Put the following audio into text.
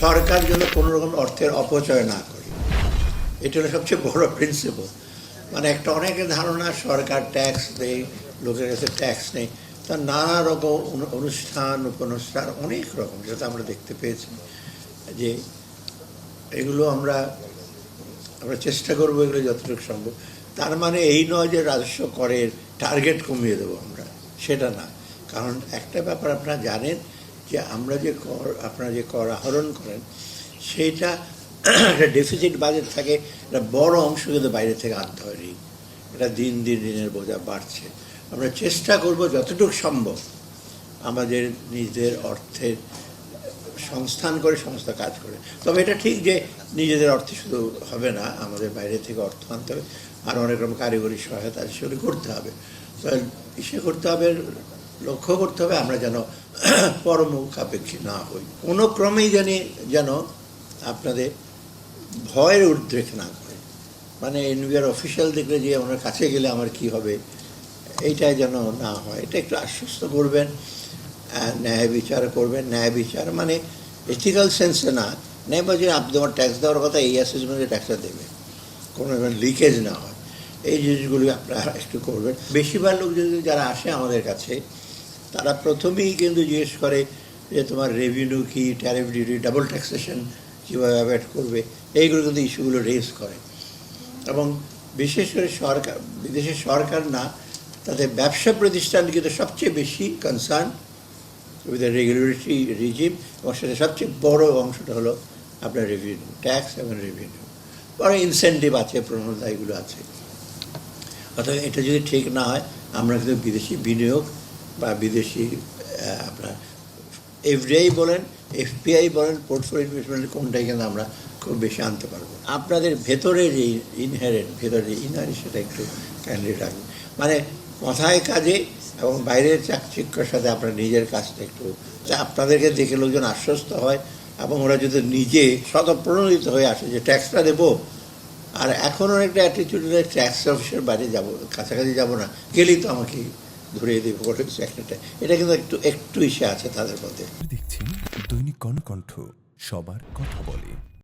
সরকার যেন কোনো রকম অর্থের অপচয় না করে। এটা হলো সবচেয়ে বড় প্রিন্সিপাল মানে একটা অনেকের ধারণা, সরকার ট্যাক্স দেয়, লোকের কাছে ট্যাক্স নেই। তার নানা রকম অনু- অনুষ্ঠান, উপনুষ্ঠান, অনেক রকম, যেটা আমরা দেখতে পেয়েছি। যে এগুলো আমরা আমরা চেষ্টা করব এগুলো যতটুকু সম্ভব। তার মানে এই নয় যে রাজস্ব করের টার্গেট কমিয়ে দেবো আমরা। সেটা না। কারণ একটা ব্যাপার আপনারা জানেন যে আমরা যে কর, আপনারা যে কর আহরণ করেন সেইটা একটা ডেফিসিট বাজেট থাকে, একটা বড় অংশ কিন্তু বাইরে থেকে আনতে হয়নি এটা দিন দিন দিনের বোঝা বাড়ছে। আমরা চেষ্টা করব যতটুকু সম্ভব আমাদের নিজেদের অর্থের সংস্থান করে সমস্ত কাজ করে। তবে এটা ঠিক যে নিজেদের অর্থে শুধু হবে না, আমাদের বাইরে থেকে অর্থ আনতে হবে। আর অনেক রকম কারিগরি সহায়তা সেগুলি করতে হবে। তো ইসে করতে হবে লক্ষ্য করতে হবে আমরা যেন পরমুখাপেক্ষী না হই। কোনো ক্রমেই জানি যেন আপনাদের ভয়ের উদ্রেক না করে। মানে এনবিআর অফিসিয়াল দেখলে যে ওনার কাছে গেলে আমার কি হবে, এইটাই যেন না হয়। এটা একটু আশ্বস্ত করবেন ন্যায় বিচার করবেন। ন্যায় বিচার মানে এথিক্যাল সেন্সে না। ন্যায় বলছে আপনি তোমার ট্যাক্স দেওয়ার কথা, এই অ্যাসেসমেন্টে ট্যাক্সটা দেবে। কোনো লিকেজ না হয়। এই জিনিসগুলি আপনারা একটু করবেন। বেশিরভাগ লোক যদি যারা আসে আমাদের কাছে তারা প্রথমেই কিন্তু জিজ্ঞেস করে যে তোমার রেভিনিউ কি ট্যারিফ ডিউটি ডাবল ট্যাক্সেশন কীভাবে অ্যাভয়েড করবে, এইগুলো কিন্তু ইস্যুগুলো রেজ করে। এবং বিশেষ করে সরকার, বিদেশের সরকার না, তাদের ব্যবসা প্রতিষ্ঠান কিন্তু সবচেয়ে বেশি কনসার্ন উইথ রেগুলেটরি রিজিম এবং সেটা সবচেয়ে বড় অংশটা হলো আপনার রেভিনিউ ট্যাক্স এবং রেভিনিউ বড় ইনসেন্টিভ আছে প্রণোদনা এগুলো আছে। অর্থাৎ এটা যদি ঠিক না হয়, আমরা কিন্তু বিদেশি বিনিয়োগ বা বিদেশি আপনার এফডিআই বলেন এফপিআই বলেন পোর্টফোলিও ইনভেস্টমেন্ট কোনটাই কিন্তু আমরা খুব বেশি আনতে পারব আপনাদের ভেতরে যে ইনহারেন্ট ভেতরে ইনহারি সেটা একটু ক্যান্ডি রাখবেন। মানে কথায় কাজে এবং বাইরের চাকচিক্যর সাথে আপনার নিজের কাজটা একটু আপনাদেরকে দেখে লোকজন আশ্বস্ত হয় এবং ওরা যদি নিজে স্বতঃপ্রণোদিত হয়ে আসে যে ট্যাক্সটা দেবো, আর এখন অনেকটা অ্যাটিটিউড ট্যাক্স অফিসের বাইরে যাব, কাছাকাছি যাব না, গেলেই তো আমাকে ধরিয়ে দেবে একটা। এটা কিন্তু একটু একটু ইসে আছে তাদের মধ্যে। দেখছেন দৈনিক কর্ণকণ্ঠ, সবার কথা বলে।